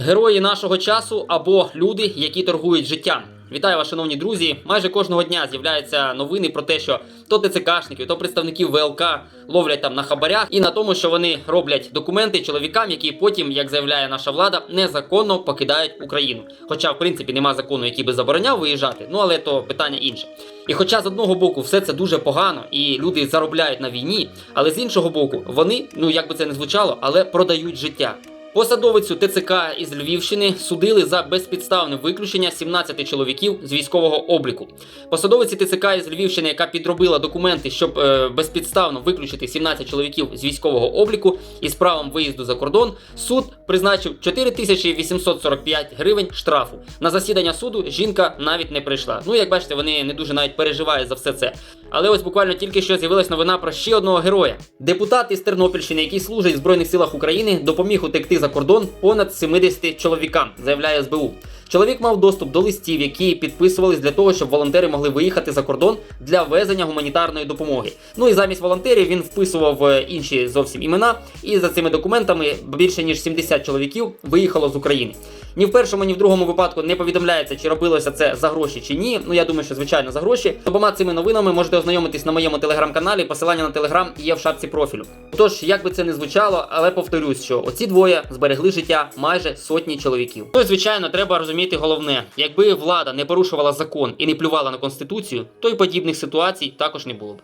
Герої нашого часу або люди, які торгують життям. Вітаю вас, шановні друзі. Майже кожного дня з'являються новини про те, що то ТЦКшників, то представників ВЛК ловлять там на хабарях і на тому, що вони роблять документи чоловікам, які потім, як заявляє наша влада, незаконно покидають Україну. Хоча, в принципі, нема закону, який би забороняв виїжджати. Ну але то питання інше. І хоча з одного боку все це дуже погано, і люди заробляють на війні, але з іншого боку, вони, ну як би це не звучало, але продають життя. Посадовицю ТЦК із Львівщини судили за безпідставне виключення 17 чоловіків з військового обліку. Посадовиці ТЦК із Львівщини, яка підробила документи, щоб е, безпідставно виключити 17 чоловіків з військового обліку із правом виїзду за кордон, суд призначив 4845 гривень штрафу. На засідання суду жінка навіть не прийшла. Ну, як бачите, вони не дуже навіть переживають за все це. Але ось буквально тільки що з'явилась новина про ще одного героя. Депутат із Тернопільщини, який служить в Збройних силах України, допоміг утекти за кордон понад 70 чоловікам, заявляє СБУ. Чоловік мав доступ до листів, які підписувались для того, щоб волонтери могли виїхати за кордон для везення гуманітарної допомоги. Ну і замість волонтерів він вписував е, інші зовсім імена. І за цими документами більше ніж 70 чоловіків виїхало з України. Ні в першому, ні в другому випадку не повідомляється, чи робилося це за гроші чи ні. Ну я думаю, що звичайно за гроші. Обома цими новинами можете ознайомитись на моєму телеграм-каналі. Посилання на телеграм є в шапці профілю. Тож, як би це не звучало, але повторюсь, що оці двоє зберегли життя майже сотні чоловіків. Ну і звичайно, треба розуміти головне: якби влада не порушувала закон і не плювала на конституцію, то й подібних ситуацій також не було б.